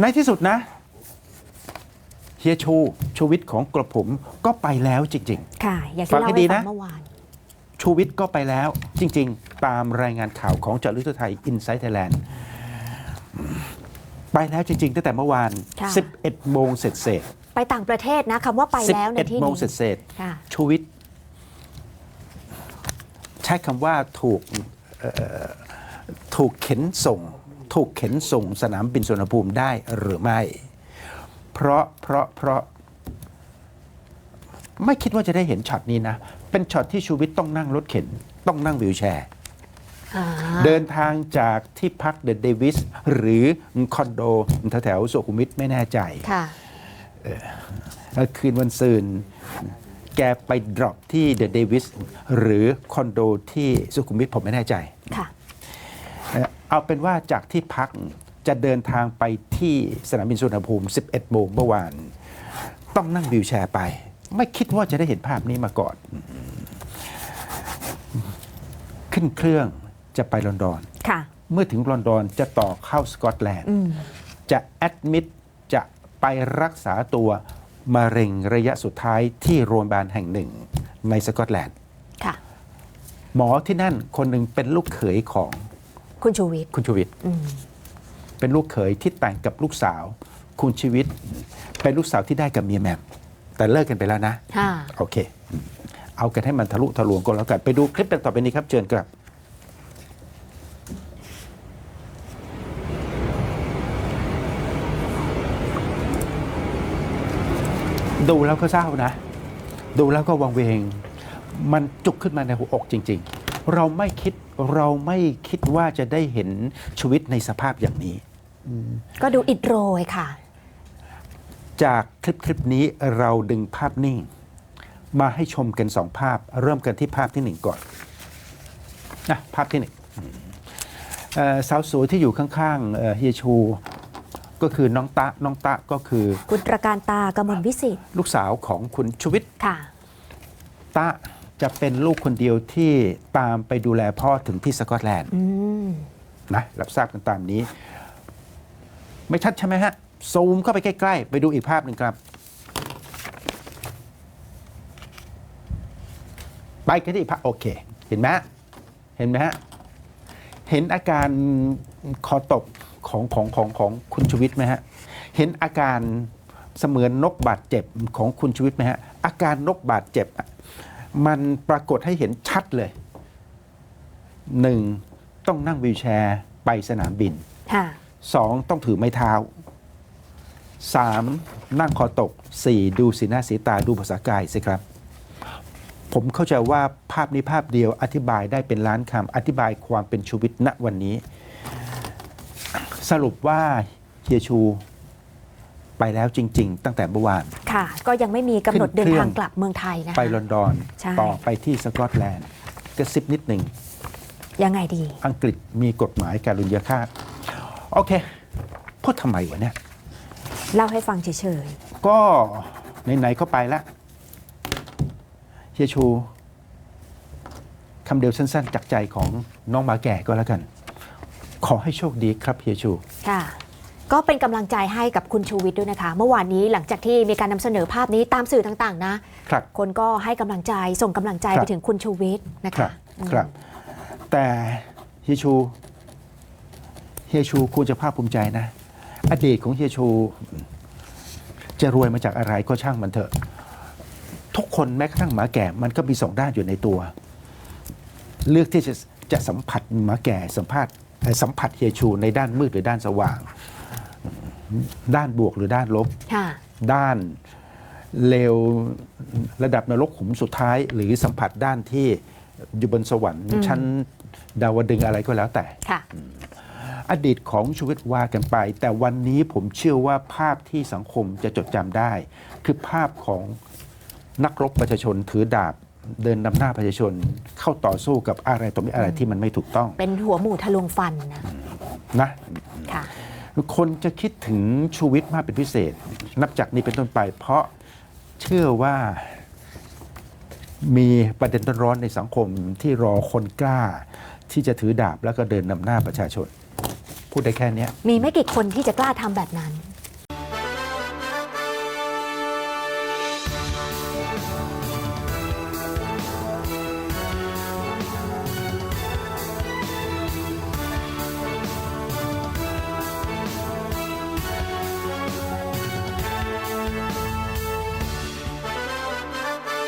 ในที่สุดนะเฮียชูชูวิทย์ของกระผมก็ไปแล้วจริงค่ะ อย่างฟัที่งเล่าให้ให้ดีฟันะ งเมื่อวานๆชูวิทย์ก็ไปแล้วจริง ๆ ตามรายงานข่าวของจารุทไทยอินไซต์ไทยแลนด์ไปแล้วจริง ๆ ตั้งแต่เมื่อวาน ค่ะ 11 โมงเสร็จเสร็จไปต่างประเทศนะคำว่าไปแล้วในที่11โมงนี้เสร็จเสร็จค่ะชูวิทย์ใช้คำว่าถูกเอ่อถูกเข็นส่ง ถูกเข็นส่งสนามบินสุวรรณภูมิได้หรือไม่ เพราะเพราะเพราะไม่คิดว่าจะได้เห็นช็อตนี้นะ เป็นช็อตที่ชูวิทย์ต้องนั่งรถเข็น ต้องนั่งวิวแชร์อ่าเดินทางจากที่พักเดอะเดวิสหรือคอนโดแถวๆสุขุมวิทไม่แน่ใจค่ะแล้วคืนวันซืนแกไปดรอปที่เดอะเดวิสหรือคอนโดที่สุขุมวิทผมไม่แน่ใจค่ะ เอ่อเอาเป็นว่าจากที่พักจะเดินทางไปที่สนามบินสุวรรณภูมิ 11 โมงเมื่อวาน ต้องนั่งวิวแชร์ไป ไม่คิดว่าจะได้เห็นภาพนี้มาก่อน ขึ้นเครื่องจะไปลอนดอนค่ะเมื่อถึงลอนดอนจะต่อเข้าสกอตแลนด์อืมจะแอดมิดจะไปรักษาตัวมะเร็งระยะสุดท้ายที่โรงพยาบาลแห่งหนึ่งในสกอตแลนด์ค่ะหมอที่นั่นคนหนึ่งเป็นลูกเขยของ คุณชูวิทย์คุณชูวิทย์อืมเป็นลูกเขยที่แต่งกับลูกสาว คุณชีวิต เป็นลูกสาวที่ได้กับเมียแหมมแต่เลิกกันไปแล้วนะค่ะโอเค เอากันให้มันทะลุทะลวงก็แล้วกัน ไปดูคลิปกันต่อไปนี้ครับเชิญครับดูแล้วก็เศร้านะ ดูแล้วก็วังเวง มันจุกขึ้นมาในหัวอกจริง ๆ เราไม่คิด เราไม่คิดว่าจะได้เห็นชีวิตในสภาพอย่างนี้ ก็ดูอิดโรยค่ะ จากคลิปคลิปนี้เราดึงภาพนิ่ง มาให้ชมกันสองภาพ เริ่มกันที่ภาพที่หนึ่งก่อนนะภาพที่หนึ่งเอ่อสาวสวยที่อยู่ข้างๆเอ่อเฮียชูก็คือน้องตะน้องตะก็คือ คุณตระการตากมลวิสิทธิ์ลูกสาวของคุณชูวิทย์ค่ะ ตะ จะเป็นลูกคนเดียวที่ตามไปดูแลพ่อถึงที่สกอตแลนด์อืมนะรับทราบกันตามนี้ ไม่ชัดใช่ไหมฮะ ซูมเข้าไปใกล้ ๆ ไปดูอีกภาพหนึ่งครับ ไปกันที่อีกภาพโอเค เห็นไหมฮะเห็นไหมฮะ เห็นอาการคอตกของของของของคุณชูวิทย์ไหมฮะ เห็นอาการเสมือนนกบาดเจ็บของคุณชูวิทย์ไหมฮะ อาการนกบาดเจ็บอะ มันปรากฏให้เห็นชัดเลยหนึ่งต้องนั่งวีลแชร์ไปสนามบินค่ะสองต้องถือไม้เท้าสามนั่งคอตกสี่ดูสีหน้าสีตาดูภาษากายสิครับ ผมเข้าใจว่าภาพนี้ภาพเดียวอธิบายได้เป็นล้านคำอธิบายความเป็นชีวิตณวันนี้ สรุปว่าเฮียชู ไปแล้วจริง ๆ ตั้งแต่เมื่อวาน ค่ะ ก็ยังไม่มีกำหนดขึ้นเดินเครื่องทางกลับเมืองไทยนะคะ ไปลอนดอน ใช่ ต่อไปที่สกอตแลนด์กระซิบนิดหนึ่ง ยังไงดี อังกฤษมีกฎหมายการุญยฆาตโอเค พูดทำไมวะเนี่ย เล่าให้ฟังเฉยก็ไหนๆก็ไปแล้วเฮียชูคำเดียวสั้น ๆ จากใจของน้องหมาแก่ก็แล้วกัน ขอให้โชคดีครับเฮียชู ๆ ค่ะ ก็เป็นกำลังใจให้กับคุณชูวิทย์ด้วยนะคะ เมื่อวานนี้หลังจากที่มีการนำเสนอภาพนี้ตามสื่อต่างๆ นะครับคนก็ให้กำลังใจส่งกำลังใจครัไปบถึงคุณชูวิทย์นะครัคะบอืมครับ แต่เฮียชูเฮียชูควรจะภาคภูมิใจนะ อดีตของเฮียชู จะรวยมาจากอะไรก็ช่างมันเถอะ ทุกคนแม้กระทั่งหมาแก่ มันก็มีสองด้านอยู่ในตัว เลือกที่จะจะสัมผัสหมาแก่สัมผัสเอ่อสัมผัสเฮียชูในด้านมืดหรือด้านสว่าง ด้านบวกหรือด้านลบค่ะด้านเลวระดับนรกขุมสุดท้าย หรือสัมผัสด้านที่อยู่บนสวรรค์อืมชั้นดาวดึงส์อะไรก็แล้วแต่ค่ะอดีตของชีวิตว่ากันไป แต่วันนี้ผมเชื่อว่าภาพที่สังคมจะจดจำได้ คือภาพของนักรบประชาชนถือดาบเดินนำหน้าประชาชนเข้าต่อสู้กับอะไรต่อมีอะไรที่มันไม่ถูกต้อง เป็นหัวหมูทะลวงฟันนะนะค่ะ คนจะคิดถึงชูวิทย์มากเป็นพิเศษ นับจากนี้เป็นต้นไป เพราะเชื่อว่ามีประเด็นร้อนในสังคมที่รอคนกล้า ที่จะถือดาบแล้วก็เดินนำหน้าประชาชน พูดได้แค่นี้มีไม่กี่คนที่จะกล้าทำแบบนั้น